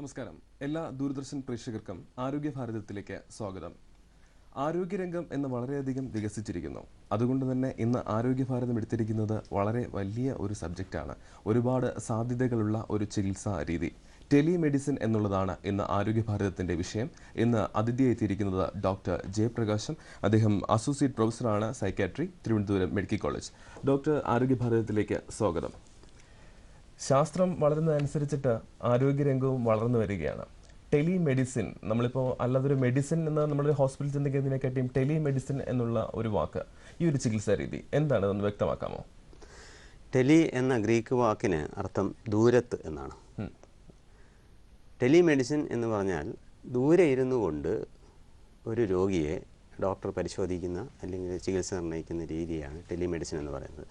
നമസ്കാരം. എല്ലാ ദൂരദർശൻ പ്രേക്ഷകർക്കും ആരോഗ്യ ഭാരതത്തിലേക്ക് സ്വാഗതം. ആരോഗ്യരംഗം എന്ന് വളരെയധികം വികസിച്ചിരിക്കുന്നു. അതുകൊണ്ട് തന്നെ ഇന്ന് ആരോഗ്യ ഭാരതം എടുത്തിരിക്കുന്നത് വളരെ വലിയ ഒരു സബ്ജക്റ്റാണ് ഒരുപാട് സാധ്യതകളുള്ള ഒരു ചികിത്സാ രീതി. ടെലിമെഡിസിൻ എന്നുള്ളതാണ് ഇന്ന് ആരോഗ്യ ഭാരതത്തിന്റെ വിഷയം. ഇന്ന് അതിഥിയായി എത്തിയിരിക്കുന്നത് ഡോക്ടർ ജയപ്രകാശം അദ്ദേഹം അസോസിയേറ്റ് പ്രൊഫസറാണ് psychiatry Thiruvananthapuram medical college. Doctor ആരോഗ്യ ഭാരതത്തിലേക്ക് സ്വാഗതം. ശാസ്ത്രം വളരുന്നതനുസരിച്ചിട്ട് ആരോഗ്യരംഗവും വളർന്നു വരികയാണ്. ടെലിമെഡിസിൻ നമ്മളിപ്പോൾ അല്ലാതൊരു മെഡിസിൻ എന്ന് നമ്മൾ ഹോസ്പിറ്റലിൽ ചിന്തിക്കുന്നതിനെക്കാട്ടിയും ടെലിമെഡിസിൻ എന്നുള്ള ഒരു വാക്ക് ഈ ഒരു ചികിത്സാ രീതി എന്താണ്? ഒന്ന് വ്യക്തമാക്കാമോ? ടെലി എന്ന ഗ്രീക്ക് വാക്കിന് അർത്ഥം ദൂരത്ത് എന്നാണ്. ടെലി ടെലിമെഡിസിൻ എന്ന് പറഞ്ഞാൽ ദൂരെ ഇരുന്നു കൊണ്ട് ഒരു രോഗിയെ ഡോക്ടർ പരിശോധിക്കുന്ന അല്ലെങ്കിൽ ചികിത്സ നിർണയിക്കുന്ന രീതിയാണ് ടെലിമെഡിസിൻ എന്ന് പറയുന്നത്.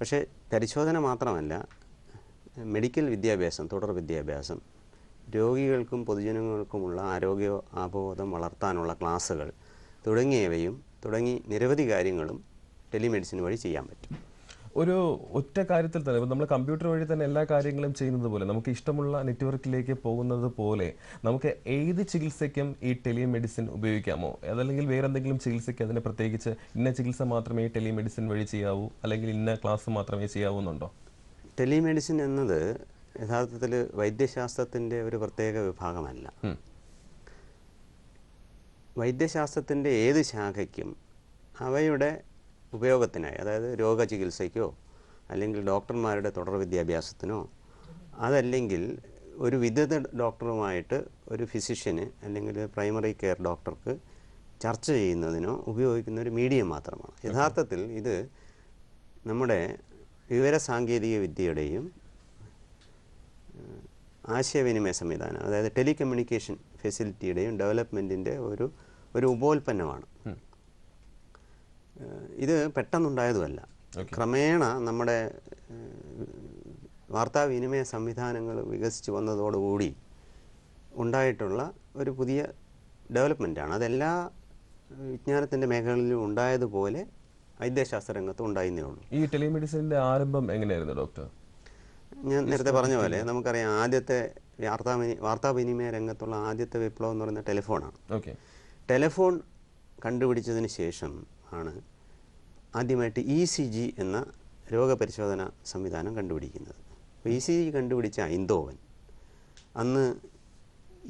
പക്ഷേ പരിശോധന മാത്രമല്ല മെഡിക്കൽ വിദ്യാഭ്യാസം തുടർ വിദ്യാഭ്യാസം. രോഗികൾക്കും പൊതുജനങ്ങൾക്കുമുള്ള ആരോഗ്യ അവബോധം വളർത്താനുള്ള ക്ലാസ്സുകൾ തുടങ്ങിയവയും തുടങ്ങി നിരവധി കാര്യങ്ങളും ടെലിമെഡിസിൻ വഴി ചെയ്യാൻ പറ്റും. ഒരു ഒറ്റ കാര്യത്തിൽ തന്നെ ഇപ്പം നമ്മൾ കമ്പ്യൂട്ടർ വഴി തന്നെ എല്ലാ കാര്യങ്ങളും ചെയ്യുന്നത് പോലെ നമുക്ക് ഇഷ്ടമുള്ള നെറ്റ്വർക്കിലേക്ക് പോകുന്നത് പോലെ നമുക്ക് ഏത് ചികിത്സയ്ക്കും ഈ ടെലിമെഡിസിൻ ഉപയോഗിക്കാമോ? അതല്ലെങ്കിൽ വേറെ എന്തെങ്കിലും ചികിത്സയ്ക്ക് അതിനെ പ്രത്യേകിച്ച് ഇന്ന ചികിത്സ മാത്രമേ ടെലിമെഡിസിൻ വഴി ചെയ്യാവൂ? അല്ലെങ്കിൽ ഇന്ന ക്ലാസ് മാത്രമേ ചെയ്യാവൂ എന്നുണ്ടോ ടെലിമെഡിസിൻ എന്നത് യഥാർത്ഥത്തിൽ വൈദ്യശാസ്ത്രത്തിന്റെ ഒരു പ്രത്യേക വിഭാഗമല്ല. വൈദ്യശാസ്ത്രത്തിന്റെ ഏത് ശാഖയ്ക്കും അവയുടെ ഉപയോഗത്തിനായി അതായത് രോഗചികിത്സയ്ക്കോ അല്ലെങ്കിൽ ഡോക്ടർമാരുടെ തുടർ വിദ്യാഭ്യാസത്തിനോ അതല്ലെങ്കിൽ ഒരു വിദഗ്ധ ഡോക്ടറുമായിട്ട് ഒരു ഫിസിഷ്യന് അല്ലെങ്കിൽ പ്രൈമറി കെയർ ഡോക്ടർക്ക് ചർച്ച ചെയ്യുന്നതിനോ ഉപയോഗിക്കുന്ന ഒരു മീഡിയം മാത്രമാണ്. യഥാർത്ഥത്തിൽ ഇത് നമ്മുടെ വിവര സാങ്കേതിക വിദ്യയുടെയും ആശയവിനിമയ സംവിധാനം അതായത് ടെലികമ്മ്യൂണിക്കേഷൻ ഫെസിലിറ്റിയുടെയും ഡെവലപ്മെന്റിന്റെ ഒരു ഒരു ഉപോൽപ്പന്നമാണ്. ഇത് പെട്ടെന്നുണ്ടായതുമല്ല. ക്രമേണ നമ്മുടെ വാർത്താവിനിമയ സംവിധാനങ്ങൾ വികസിച്ച് വന്നതോടുകൂടി ഉണ്ടായിട്ടുള്ള ഒരു പുതിയ ഡെവലപ്മെന്റാണ് അതെല്ലാ വിജ്ഞാനത്തിന്റെ മേഖലകളിലും ഉണ്ടായതുപോലെ വൈദ്യശാസ്ത്ര രംഗത്ത് ഉണ്ടായിരുന്നേ ഉള്ളൂ. ഈ ടെലിമെഡിസിന്റെ ആരംഭം എങ്ങനെയായിരുന്നു ഡോക്ടർ? ഞാൻ നേരത്തെ പറഞ്ഞ പോലെ നമുക്കറിയാം ആദ്യത്തെ വാർത്താവിനി വാർത്താവിനിമയ രംഗത്തുള്ള ആദ്യത്തെ വിപ്ലവം എന്ന് പറയുന്നത് ടെലിഫോണാണ്. ഓക്കെ. ടെലിഫോൺ കണ്ടുപിടിച്ചതിന് ശേഷം ആണ് ആദ്യമായിട്ട് ഇ സി ജി എന്ന രോഗപരിശോധന സംവിധാനം കണ്ടുപിടിക്കുന്നത്. അപ്പോൾ ഇ സി ജി കണ്ടുപിടിച്ച ഐന്തോവൻ അന്ന്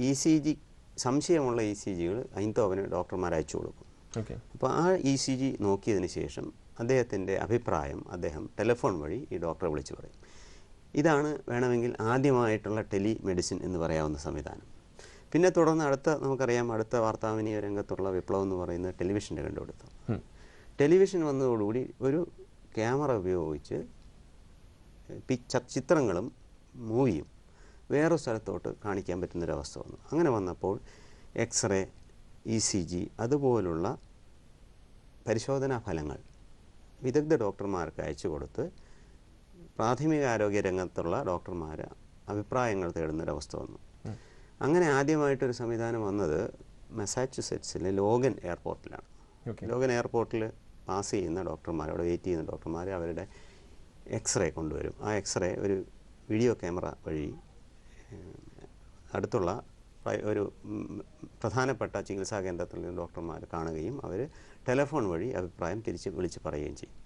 ഇ സി ജി സംശയമുള്ള ഇ സി ജികൾ ഐന്തോവന് ഡോക്ടർമാർ അയച്ചു കൊടുക്കും. അപ്പോൾ ആ ഇ സി ജി നോക്കിയതിന് ശേഷം അദ്ദേഹത്തിന്റെ അഭിപ്രായം അദ്ദേഹം ടെലിഫോൺ വഴി ഈ ഡോക്ടറെ വിളിച്ചു പറയും. ഇതാണ് വേണമെങ്കിൽ ആദ്യമായിട്ടുള്ള ടെലി മെഡിസിൻ എന്ന് പറയാവുന്ന സംവിധാനം. പിന്നെ തുടർന്ന് അടുത്ത നമുക്കറിയാം അടുത്ത വാർത്താവിനീയ രംഗത്തുള്ള വിപ്ലവം എന്ന് പറയുന്നത് ടെലിവിഷന്റെ കണ്ടുപിടുത്തം. ടെലിവിഷൻ വന്നതോടുകൂടി ഒരു ക്യാമറ ഉപയോഗിച്ച് പിക്ചർ ചിത്രങ്ങളും മൂവിയും വേറൊരു സ്ഥലത്തോട്ട് കാണിക്കാൻ പറ്റുന്നൊരവസ്ഥ വന്നു. അങ്ങനെ വന്നപ്പോൾ എക്സ്റേ ഇ സി ജി അതുപോലുള്ള പരിശോധനാ ഫലങ്ങൾ വിദഗ്ധ ഡോക്ടർമാർക്ക് അയച്ചു കൊടുത്ത് പ്രാഥമിക ആരോഗ്യ രംഗത്തുള്ള ഡോക്ടർമാർ അഭിപ്രായങ്ങൾ തേടുന്നൊരവസ്ഥ വന്നു. അങ്ങനെ ആദ്യമായിട്ടൊരു സംവിധാനം വന്നത് മെസാച്യുസെറ്റ്സിലെ ലോഗൻ എയർപോർട്ടിലാണ്. ലോഗൻ എയർപോർട്ടിൽ പാസ് ചെയ്യുന്ന ഡോക്ടർമാർ അവിടെ വെയിറ്റ് ചെയ്യുന്ന ഡോക്ടർമാർ അവരുടെ എക്സ്റേ കൊണ്ടുവരും. ആ എക്സ്റേ ഒരു വീഡിയോ ക്യാമറ വഴി അടുത്തുള്ള ഒരു പ്രധാനപ്പെട്ട ചികിത്സാ കേന്ദ്രത്തിൽ നിന്ന് ഡോക്ടർമാർ കാണുകയും അവർ ടെലിഫോൺ വഴി അഭിപ്രായം തിരിച്ച് വിളിച്ച് പറയുകയും ചെയ്യും.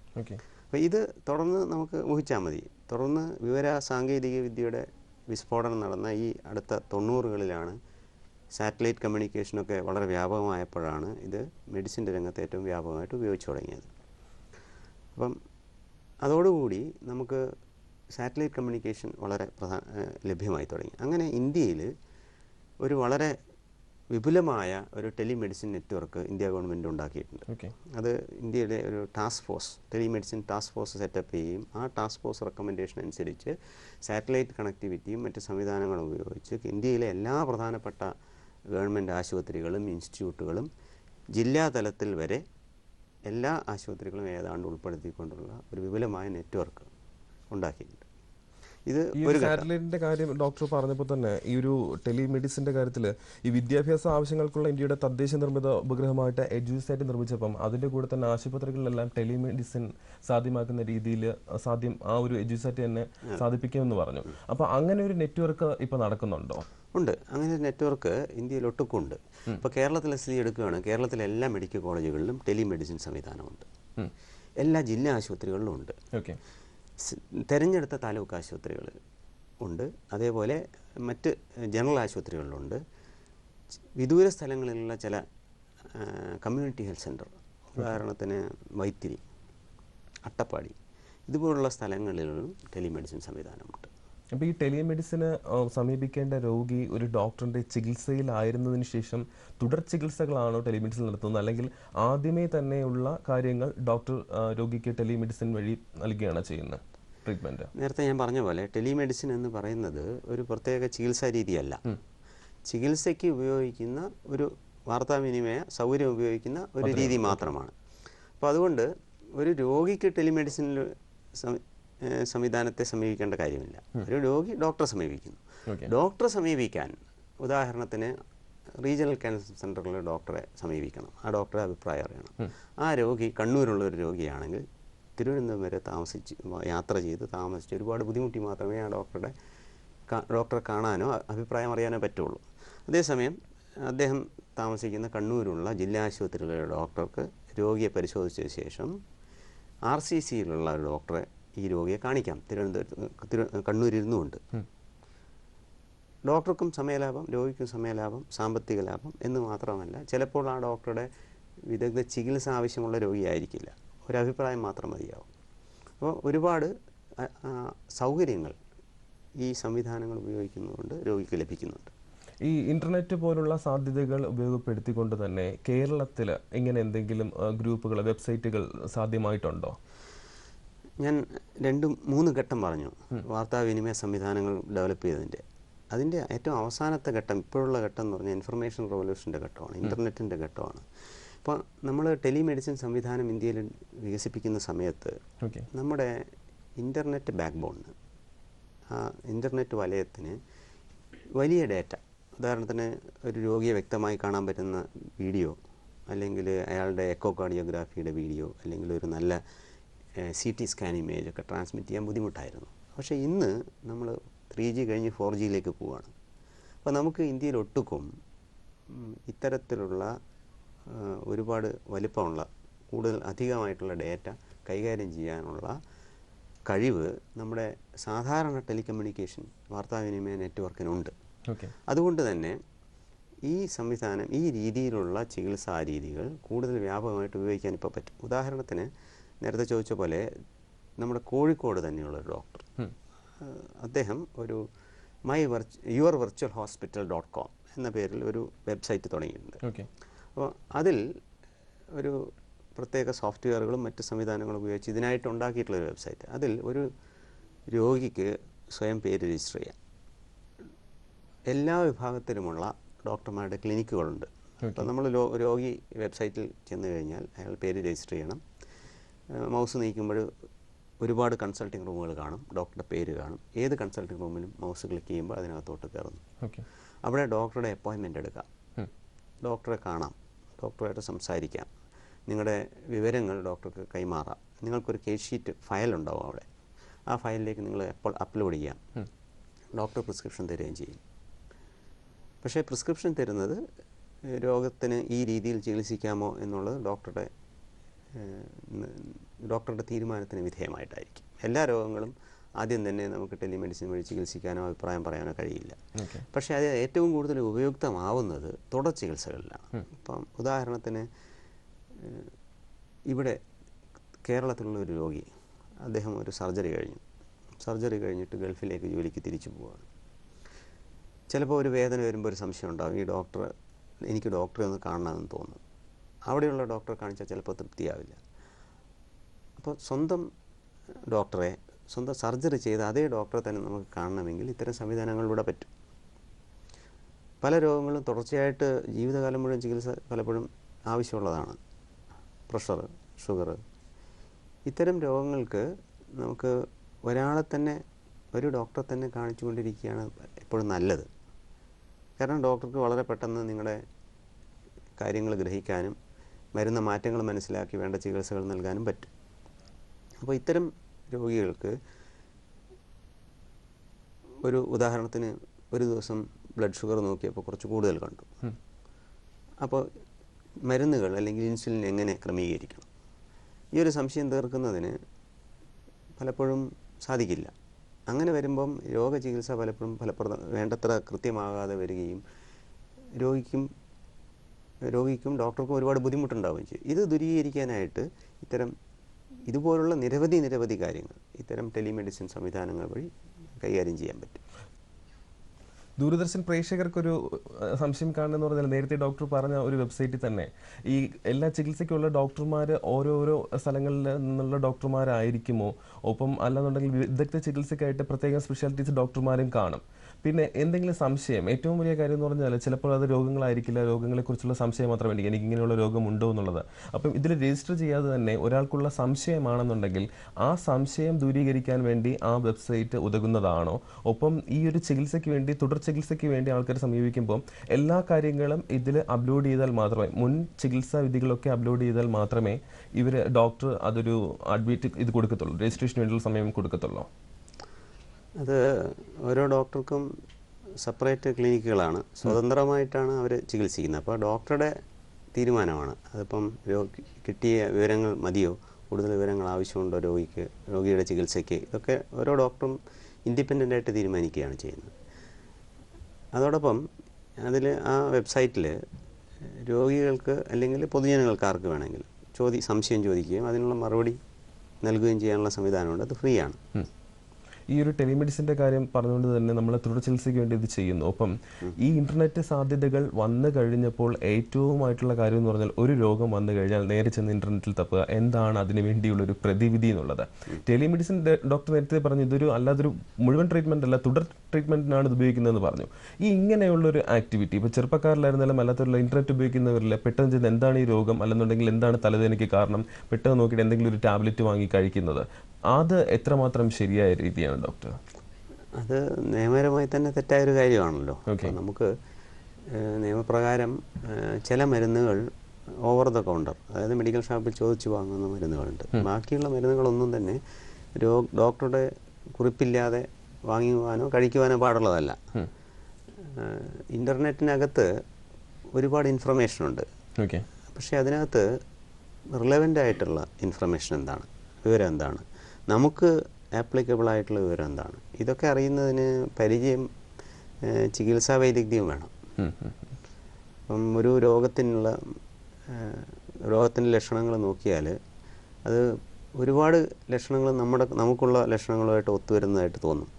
അപ്പോൾ ഇത് തുടർന്ന് നമുക്ക് ഊഹിച്ചാൽ മതി. തുടർന്ന് വിവര സാങ്കേതിക വിദ്യയുടെ വിസ്ഫോടനം നടന്ന ഈ അടുത്ത തൊണ്ണൂറുകളിലാണ് സാറ്റലൈറ്റ് കമ്മ്യൂണിക്കേഷനൊക്കെ വളരെ വ്യാപകമായപ്പോഴാണ് ഇത് മെഡിസിന്റെ രംഗത്ത് ഏറ്റവും വ്യാപകമായിട്ട് ഉപയോഗിച്ചു തുടങ്ങിയത്. അപ്പം അതോടുകൂടി നമുക്ക് സാറ്റലൈറ്റ് കമ്മ്യൂണിക്കേഷൻ വളരെ പ്രധാന ലഭ്യമായി തുടങ്ങി. അങ്ങനെ ഇന്ത്യയിൽ ഒരു വളരെ വിപുലമായ ഒരു ടെലിമെഡിസിൻ നെറ്റ്വർക്ക് ഇന്ത്യ ഗവൺമെന്റ് ഉണ്ടാക്കിയിട്ടുണ്ട്. അത് ഇന്ത്യയിലെ ഒരു task force telemedicine task force setup ചെയ്യുകയും ആ ടാസ്ക് ഫോഴ്സ് റെക്കമെൻഡേഷൻ അനുസരിച്ച് സാറ്റലൈറ്റ് കണക്ടിവിറ്റിയും മറ്റ് സംവിധാനങ്ങളും ഉപയോഗിച്ച് ഇന്ത്യയിലെ എല്ലാ പ്രധാനപ്പെട്ട ഗവൺമെന്റ് ആശുപത്രികളും ഇൻസ്റ്റിറ്റ്യൂട്ടുകളും ജില്ലാ തലത്തിൽ വരെ എല്ലാ ആശുപത്രികളും ഏതാണ്ട് ഉൾപ്പെടുത്തിക്കൊണ്ടുള്ള ഒരു വിപുലമായ നെറ്റ്വർക്ക് ഉണ്ടാക്കിയിട്ടുണ്ട്. ഇത് ഒരു സാറ്റലൈറ്റിന്റെ കാര്യം ഡോക്ടർ പറഞ്ഞപ്പോൾ തന്നെ ഈ ഒരു ടെലിമെഡിസിന്റെ കാര്യത്തിൽ ഈ വിദ്യാഭ്യാസ ആവശ്യങ്ങൾക്കുള്ള ഇന്ത്യയുടെ തദ്ദേശ നിർമ്മിത ഉപഗ്രഹമായിട്ട് എഡ്യൂസൈറ്റ് നിർമ്മിച്ചപ്പം അതിന്റെ കൂടെ തന്നെ ആശുപത്രികളിലെല്ലാം ടെലിമെഡിസിൻ സാധ്യമാക്കുന്ന രീതിയിൽ സാധ്യം ആ ഒരു എഡ്യൂസൈറ്റ് തന്നെ സാധിപ്പിക്കുമെന്ന് പറഞ്ഞു. അപ്പൊ അങ്ങനെ ഒരു നെറ്റ്വർക്ക് ഇപ്പൊ നടക്കുന്നുണ്ടോ? ഉണ്ട്. അങ്ങനെ ഒരു നെറ്റ്വർക്ക് ഇന്ത്യയിൽ ഒട്ടുക്കുണ്ട്. ഇപ്പോൾ കേരളത്തിലെ സ്ഥിതി എടുക്കുകയാണ് കേരളത്തിലെ എല്ലാ മെഡിക്കൽ കോളേജുകളിലും ടെലിമെഡിസിൻ സംവിധാനമുണ്ട്. എല്ലാ ജില്ലാ ആശുപത്രികളിലും ഉണ്ട്. തിരഞ്ഞെടുത്ത താലൂക്ക് ആശുപത്രികൾ ഉണ്ട്. അതേപോലെ മറ്റ് ജനറൽ ആശുപത്രികളിലുണ്ട്. വിദൂര സ്ഥലങ്ങളിലുള്ള ചില കമ്മ്യൂണിറ്റി ഹെൽത്ത് സെന്റർ ഉദാഹരണത്തിന് വൈത്തിരി അട്ടപ്പാടി ഇതുപോലുള്ള സ്ഥലങ്ങളിലും ടെലിമെഡിസിൻ സംവിധാനമുണ്ട്. അപ്പോൾ ഈ ടെലിമെഡിസിന് സമീപിക്കേണ്ട രോഗി ഒരു ഡോക്ടറിന്റെ ചികിത്സയിലായിരുന്നതിന് ശേഷം തുടർ ചികിത്സകളാണോ ടെലിമെഡിസിൻ നടത്തുന്നത്? അല്ലെങ്കിൽ ആദ്യമേ തന്നെയുള്ള കാര്യങ്ങൾ ഡോക്ടർ രോഗിക്ക് ടെലിമെഡിസിൻ വഴി നൽകുകയാണ് ചെയ്യുന്നത്? ട്രീറ്റ്മെന്റ് നേരത്തെ ഞാൻ പറഞ്ഞ പോലെ ടെലിമെഡിസിൻ എന്ന് പറയുന്നത് ഒരു പ്രത്യേക ചികിത്സാ രീതിയല്ല. ചികിത്സയ്ക്ക് ഉപയോഗിക്കുന്ന ഒരു വാർത്താവിനിമയ സൗകര്യം ഉപയോഗിക്കുന്ന ഒരു രീതി മാത്രമാണ്. അപ്പോൾ അതുകൊണ്ട് ഒരു രോഗിക്ക് ടെലിമെഡിസിനിൽ സംവിധാനത്തെ സമീപിക്കേണ്ട കാര്യമില്ല. ഒരു രോഗി ഡോക്ടറെ സമീപിക്കുന്നു. ഡോക്ടറെ സമീപിക്കാൻ ഉദാഹരണത്തിന് റീജിയണൽ ക്യാൻസർ സെന്ററിലെ ഡോക്ടറെ സമീപിക്കണം. ആ ഡോക്ടറെ അഭിപ്രായം അറിയണം. ആ രോഗി കണ്ണൂരുള്ള ഒരു രോഗിയാണെങ്കിൽ തിരുവനന്തപുരം വരെ താമസിച്ച് യാത്ര ചെയ്ത് താമസിച്ച് ഒരുപാട് ബുദ്ധിമുട്ടി മാത്രമേ ആ ഡോക്ടറുടെ ഡോക്ടറെ കാണാനോ അഭിപ്രായം അറിയാനോ പറ്റുള്ളൂ. അതേസമയം അദ്ദേഹം താമസിക്കുന്ന കണ്ണൂരുള്ള ജില്ലാ ആശുപത്രിയിലെ ഡോക്ടർക്ക് രോഗിയെ പരിശോധിച്ച ശേഷം ആർ സി സിയിലുള്ള ഒരു ഡോക്ടറെ ഈ രോഗിയെ കാണിക്കാം. തിരുവനന്തപുരത്ത് തിരു കണ്ണൂരിരുന്നുകൊണ്ട് ഡോക്ടർക്കും സമയലാഭം രോഗിക്കും സമയലാഭം സാമ്പത്തിക ലാഭം എന്ന് മാത്രമല്ല ചിലപ്പോൾ ആ ഡോക്ടറുടെ വിദഗ്ധ ചികിത്സ ആവശ്യമുള്ള രോഗിയായിരിക്കില്ല. ഒരു അഭിപ്രായം മാത്രം മതിയാവും. അപ്പോൾ ഒരുപാട് സൗകര്യങ്ങൾ ഈ സംവിധാനങ്ങൾ ഉപയോഗിക്കുന്നതുകൊണ്ട് രോഗിക്ക് ലഭിക്കുന്നുണ്ട്. ഈ ഇന്റർനെറ്റ് പോലുള്ള സാധ്യതകൾ ഉപയോഗപ്പെടുത്തിക്കൊണ്ട് തന്നെ കേരളത്തിൽ ഇങ്ങനെ എന്തെങ്കിലും ഗ്രൂപ്പുകൾ വെബ്സൈറ്റുകൾ സാധ്യമായിട്ടുണ്ടോ? ഞാൻ രണ്ടും മൂന്ന് ഘട്ടം പറഞ്ഞു. വാർത്താവിനിമയ സംവിധാനങ്ങൾ ഡെവലപ്പ് ചെയ്തതിന്റെ. അതിന്റെ ഏറ്റവും അവസാനത്തെ ഘട്ടം ഇപ്പോഴുള്ള ഘട്ടം എന്ന് പറഞ്ഞാൽ ഇൻഫർമേഷൻ റവല്യൂഷന്റെ ഘട്ടമാണ് ഇന്റർനെറ്റിന്റെ ഘട്ടമാണ്. അപ്പോൾ നമ്മൾ ടെലിമെഡിസിൻ സംവിധാനം ഇന്ത്യയിൽ വികസിപ്പിക്കുന്ന സമയത്ത് നമ്മുടെ ഇന്റർനെറ്റ് ബാക്ക് ബോണിന് ആ ഇന്റർനെറ്റ് വലയത്തിന് വലിയ ഡേറ്റ. ഉദാഹരണത്തിന് ഒരു രോഗിയെ വ്യക്തമായി കാണാൻ പറ്റുന്ന വീഡിയോ അല്ലെങ്കിൽ അയാളുടെ എക്കോ കാർഡിയോഗ്രാഫിയുടെ വീഡിയോ അല്ലെങ്കിൽ ഒരു നല്ല സി ടി സ്കാൻ ഇമേജ് ഒക്കെ ട്രാൻസ്മിറ്റ് ചെയ്യാൻ ബുദ്ധിമുട്ടായിരുന്നു. പക്ഷേ ഇന്ന് നമ്മൾ ത്രീ ജി കഴിഞ്ഞ് ഫോർ ജിയിലേക്ക് പോവുകയാണ് അപ്പോൾ നമുക്ക് ഇന്ത്യയിൽ ഒട്ടുക്കും ഇത്തരത്തിലുള്ള ഒരുപാട് വലിപ്പമുള്ള കൂടുതൽ അധികമായിട്ടുള്ള ഡേറ്റ കൈകാര്യം ചെയ്യാനുള്ള കഴിവ് നമ്മുടെ സാധാരണ ടെലികമ്മ്യൂണിക്കേഷൻ വാർത്താവിനിമയ നെറ്റ്വർക്കിനുണ്ട്. അതുകൊണ്ട് തന്നെ ഈ സംവിധാനം ഈ രീതിയിലുള്ള ചികിത്സാ രീതികൾ കൂടുതൽ വ്യാപകമായിട്ട് ഉപയോഗിക്കാൻ ഇപ്പോൾ പറ്റും. ഉദാഹരണത്തിന് നേരത്തെ ചോദിച്ച പോലെ നമ്മുടെ കോഴിക്കോട് തന്നെയുള്ള ഒരു ഡോക്ടർ. അദ്ദേഹം ഒരു my your virtual hospital dot com എന്ന പേരിൽ ഒരു വെബ്സൈറ്റ് തുടങ്ങിയിട്ടുണ്ട്. അപ്പോൾ അതിൽ ഒരു പ്രത്യേക സോഫ്റ്റ്വെയറുകളും മറ്റ് സംവിധാനങ്ങളും ഉപയോഗിച്ച് ഇതിനായിട്ട് ഉണ്ടാക്കിയിട്ടുള്ള ഒരു വെബ്സൈറ്റ്. അതിൽ ഒരു രോഗിക്ക് സ്വയം പേര് രജിസ്റ്റർ ചെയ്യാം. എല്ലാ വിഭാഗത്തിലുമുള്ള ഡോക്ടർമാരുടെ ക്ലിനിക്കുകളുണ്ട്. അപ്പോൾ നമ്മൾ രോഗി വെബ്സൈറ്റിൽ ചെന്ന് കഴിഞ്ഞാൽ അയാൾ പേര് രജിസ്റ്റർ ചെയ്യണം. മൗസ് നീക്കുമ്പോൾ ഒരുപാട് കൺസൾട്ടിംഗ് റൂമുകൾ കാണും. ഡോക്ടറുടെ പേര് കാണും. ഏത് കൺസൾട്ടിംഗ് റൂമിലും മൗസ് ക്ലിക്ക് ചെയ്യുമ്പോൾ അതിനകത്തോട്ട് കയറുന്നു. അവിടെ ഡോക്ടറുടെ അപ്പോയിൻമെന്റ് എടുക്കാം. ഡോക്ടറെ കാണാം. ഡോക്ടറുമായിട്ട് സംസാരിക്കാം. നിങ്ങളുടെ വിവരങ്ങൾ ഡോക്ടർക്ക് കൈമാറാം. നിങ്ങൾക്കൊരു കേസ് ഷീറ്റ് ഫയൽ ഉണ്ടാവും അവിടെ. ആ ഫയലിലേക്ക് നിങ്ങൾ എപ്പോൾ അപ്ലോഡ് ചെയ്യാം? ഡോക്ടർ പ്രിസ്ക്രിപ്ഷൻ തരികയും ചെയ്യും. പക്ഷേ പ്രിസ്ക്രിപ്ഷൻ തരുന്നത് രോഗത്തിന് ഈ രീതിയിൽ ചികിത്സിക്കാമോ എന്നുള്ളത് ഡോക്ടറുടെ ഡോക്ടറുടെ തീരുമാനത്തിന് വിധേയമായിട്ടായിരിക്കും. എല്ലാ രോഗങ്ങളും ആദ്യം തന്നെ നമുക്ക് ടെലിമെഡിസിൻ വഴി ചികിത്സിക്കാനോ അഭിപ്രായം പറയാനോ കഴിയില്ല. പക്ഷേ അത് ഏറ്റവും കൂടുതൽ ഉപയുക്തമാവുന്നത് തുടർ ചികിത്സകളിലാണ്. ഇപ്പം ഉദാഹരണത്തിന് ഇവിടെ കേരളത്തിലുള്ള ഒരു രോഗി അദ്ദേഹം ഒരു സർജറി കഴിഞ്ഞു. സർജറി കഴിഞ്ഞിട്ട് ഗൾഫിലേക്ക് ജോലിക്ക് തിരിച്ചു പോവുകയാണ് ചിലപ്പോൾ ഒരു വേദന വരുമ്പോൾ ഒരു സംശയം ഉണ്ടാകും ഈ ഡോക്ടർ എനിക്ക് ഡോക്ടറെ ഒന്ന് കാണണമെന്ന് തോന്നും. അവിടെയുള്ള ഡോക്ടറെ കാണിച്ചാൽ ചിലപ്പോൾ തൃപ്തിയാവില്ല. അപ്പോൾ സ്വന്തം ഡോക്ടറെ സ്വന്തം സർജറി ചെയ്ത അതേ ഡോക്ടറെ തന്നെ നമുക്ക് കാണണമെങ്കിൽ ഇത്തരം സംവിധാനങ്ങളിലൂടെ പറ്റും. പല രോഗങ്ങളും തുടർച്ചയായിട്ട് ജീവിതകാലം മുഴുവൻ ചികിത്സ പലപ്പോഴും ആവശ്യമുള്ളതാണ്. പ്രഷർ ഷുഗർ ഇത്തരം രോഗങ്ങൾക്ക് നമുക്ക് ഒരാളെ തന്നെ ഒരു ഡോക്ടറെ തന്നെ കാണിച്ചു കാണിച്ചുകൊണ്ടിരിക്കുകയാണ് എപ്പോഴും നല്ലത്. കാരണം ഡോക്ടർക്ക് വളരെ പെട്ടെന്ന് നിങ്ങളുടെ കാര്യങ്ങൾ ഗ്രഹിക്കാനും വരുന്ന മാറ്റങ്ങൾ മനസ്സിലാക്കി വേണ്ട ചികിത്സകൾ നൽകാനും പറ്റും. അപ്പോൾ ഇത്തരം രോഗികൾക്ക് ഒരു ഉദാഹരണത്തിന് ഒരു ദിവസം ബ്ലഡ് ഷുഗർ നോക്കിയപ്പോൾ കുറച്ച് കൂടുതൽ കണ്ടു. അപ്പോൾ മരുന്നുകൾ അല്ലെങ്കിൽ ഇൻസുലിൻ എങ്ങനെ ക്രമീകരിക്കണം? ഈ ഒരു സംശയം തീർക്കുന്നതിന് പലപ്പോഴും സാധിക്കില്ല. അങ്ങനെ വരുമ്പം രോഗചികിത്സ പലപ്പോഴും ഫലപ്രദ വേണ്ടത്ര കൃത്യമാകാതെ വരികയും രോഗിക്കും രോഗിക്കും ഡോക്ടർക്കും ഒരുപാട് ബുദ്ധിമുട്ടുണ്ടാവുകയും ചെയ്യും. ഇത് ദുരീകരിക്കാനായിട്ട് ഇത്തരം ഇതുപോലുള്ള നിരവധി നിരവധി കാര്യങ്ങൾ ഇത്തരം ടെലിമെഡിസിൻ സംവിധാനങ്ങൾ വഴി കൈകാര്യം ചെയ്യാൻ പറ്റും. ദൂരദർശൻ പ്രേക്ഷകർക്കൊരു സംശയം കാണുന്നതെന്ന് പറഞ്ഞാൽ നേരത്തെ ഡോക്ടർ പറഞ്ഞ ഒരു വെബ്സൈറ്റിൽ തന്നെ ഈ എല്ലാ ചികിത്സയ്ക്കുള്ള ഡോക്ടർമാർ ഓരോരോ സ്ഥലങ്ങളിൽ നിന്നുള്ള ഡോക്ടർമാരായിരിക്കുമോ? ഒപ്പം അല്ലാന്നുണ്ടെങ്കിൽ വിദഗ്ധ ചികിത്സയ്ക്കായിട്ട് പ്രത്യേകം സ്പെഷ്യാലിറ്റീസ് ഡോക്ടർമാരും കാണും. പിന്നെ എന്തെങ്കിലും സംശയം? ഏറ്റവും വലിയ കാര്യം എന്ന് പറഞ്ഞാൽ ചിലപ്പോൾ അത് രോഗങ്ങളായിരിക്കില്ല. രോഗങ്ങളെക്കുറിച്ചുള്ള സംശയം മാത്രമായിരിക്കും എനിക്ക് ഇങ്ങനെയുള്ള ഉണ്ടോ എന്നുള്ളത്. അപ്പം ഇതിൽ രജിസ്റ്റർ ചെയ്യാതെ തന്നെ ഒരാൾക്കുള്ള സംശയമാണെന്നുണ്ടെങ്കിൽ ആ സംശയം ദൂരീകരിക്കാൻ വേണ്ടി ആ വെബ്സൈറ്റ് ഉതകുന്നതാണോ? ഒപ്പം ഈ ഒരു ചികിത്സയ്ക്ക് വേണ്ടി തുടർ ചികിത്സയ്ക്ക് വേണ്ടി ആൾക്കാർ സമീപിക്കുമ്പോൾ എല്ലാ കാര്യങ്ങളും ഇതിൽ അപ്ലോഡ് ചെയ്താൽ മാത്രമേ മുൻ ചികിത്സാ വിധികളൊക്കെ അപ്ലോഡ് ചെയ്താൽ മാത്രമേ ഇവർ ഡോക്ടർ അതൊരു അഡ്മിറ്റ് ഇത് കൊടുക്കത്തുള്ളൂ. രജിസ്ട്രേഷന് വേണ്ടിയുള്ള സമയം കൊടുക്കത്തുള്ളൂ. അത് ഓരോ ഡോക്ടർക്കും സെപ്പറേറ്റ് ക്ലിനിക്കുകളാണ്. സ്വതന്ത്രമായിട്ടാണ് അവർ ചികിത്സിക്കുന്നത്. അപ്പോൾ ഡോക്ടറുടെ തീരുമാനമാണ്. അതിപ്പം രോഗി കിട്ടിയ വിവരങ്ങൾ മതിയോ? കൂടുതൽ വിവരങ്ങൾ ആവശ്യമുണ്ടോ രോഗിക്ക് രോഗിയുടെ ചികിത്സയ്ക്ക്? ഇതൊക്കെ ഓരോ ഡോക്ടറും ഇൻഡിപെൻഡന്റ് ആയിട്ട് തീരുമാനിക്കുകയാണ് ചെയ്യുന്നത്. അതോടൊപ്പം അതിൽ ആ വെബ്സൈറ്റിൽ രോഗികൾക്ക് അല്ലെങ്കിൽ പൊതുജനങ്ങൾക്ക് ആർക്ക് വേണമെങ്കിലും ചോദി സംശയം ചോദിക്കുകയും അതിനുള്ള മറുപടി നൽകുകയും ചെയ്യാനുള്ള സംവിധാനമുണ്ട്. അത് ഫ്രീ ആണ്. ഈ ഒരു ടെലിമെഡിസിന്റെ കാര്യം പറഞ്ഞുകൊണ്ട് തന്നെ നമ്മൾ തുടർ ചികിത്സയ്ക്ക് വേണ്ടി ഇത് ചെയ്യുന്നു. ഒപ്പം ഈ ഇന്റർനെറ്റ് സാധ്യതകൾ വന്നു കഴിഞ്ഞപ്പോൾ ഏറ്റവുമായിട്ടുള്ള കാര്യം എന്ന് പറഞ്ഞാൽ ഒരു രോഗം വന്നു കഴിഞ്ഞാൽ നേരെ ചെന്ന് ഇന്റർനെറ്റിൽ തപ്പുക. എന്താണ് അതിന് വേണ്ടിയുള്ള ഒരു പ്രതിവിധി എന്നുള്ളത്? ടെലിമെഡിസിൻ ഡോക്ടർ നേരത്തെ പറഞ്ഞു ഇതൊരു അല്ലാതൊരു മുഴുവൻ ട്രീറ്റ്മെന്റ് അല്ല തുടർ ട്രീറ്റ്മെന്റിനാണ് ഇത് ഉപയോഗിക്കുന്നതെന്ന് പറഞ്ഞു. ഈ ഇങ്ങനെയുള്ള ഒരു ആക്ടിവിറ്റി ഇപ്പോൾ ചെറുപ്പക്കാരിലായിരുന്നാലും അല്ലാത്തവരുള്ള ഇന്റർനെറ്റ് ഉപയോഗിക്കുന്നവരിൽ പെട്ടെന്ന് ചെന്ന് എന്താണ് ഈ രോഗം? അല്ലെന്നുണ്ടെങ്കിൽ എന്താണ് തലവേദനയ്ക്ക് കാരണം? പെട്ടെന്ന് നോക്കിയിട്ട് എന്തെങ്കിലും ഒരു ടാബ്ലറ്റ് വാങ്ങി കഴിക്കുന്നത്. അത് എത്രമാത്രം ശരിയായ രീതിയാണ് ഡോക്ടർ അത് നിയമപരമായി തന്നെ തെറ്റായ ഒരു കാര്യമാണല്ലോ നമുക്ക് നിയമപ്രകാരം ചില മരുന്നുകൾ ഓവർ ദ കൗണ്ടർ അതായത് മെഡിക്കൽ ഷോപ്പിൽ ചോദിച്ചു വാങ്ങുന്ന മരുന്നുകളുണ്ട്. ബാക്കിയുള്ള മരുന്നുകളൊന്നും തന്നെ രോഗ ഡോക്ടറുടെ കുറിപ്പില്ലാതെ വാങ്ങുവാനോ കഴിക്കുവാനോ പാടുള്ളതല്ല. ഇന്റർനെറ്റിനകത്ത് ഒരുപാട് ഇൻഫർമേഷൻ ഉണ്ട്. ഓക്കെ പക്ഷേ അതിനകത്ത് റിലവന്റ് ആയിട്ടുള്ള ഇൻഫർമേഷൻ എന്താണ്? വിവരം എന്താണ്? നമുക്ക് ആപ്ലിക്കബിൾ ആയിട്ടുള്ള വിവരം എന്താണ്? ഇതൊക്കെ അറിയുന്നതിന് പരിചയം ചികിത്സാ വൈദഗ്ധ്യം വേണം. അപ്പം ഒരു രോഗത്തിനുള്ള രോഗത്തിന്റെ ലക്ഷണങ്ങൾ നോക്കിയാൽ അത് ഒരുപാട് ലക്ഷണങ്ങൾ നമ്മുടെ നമുക്കുള്ള ലക്ഷണങ്ങളുമായിട്ട് ഒത്തുവരുന്നതായിട്ട് തോന്നും.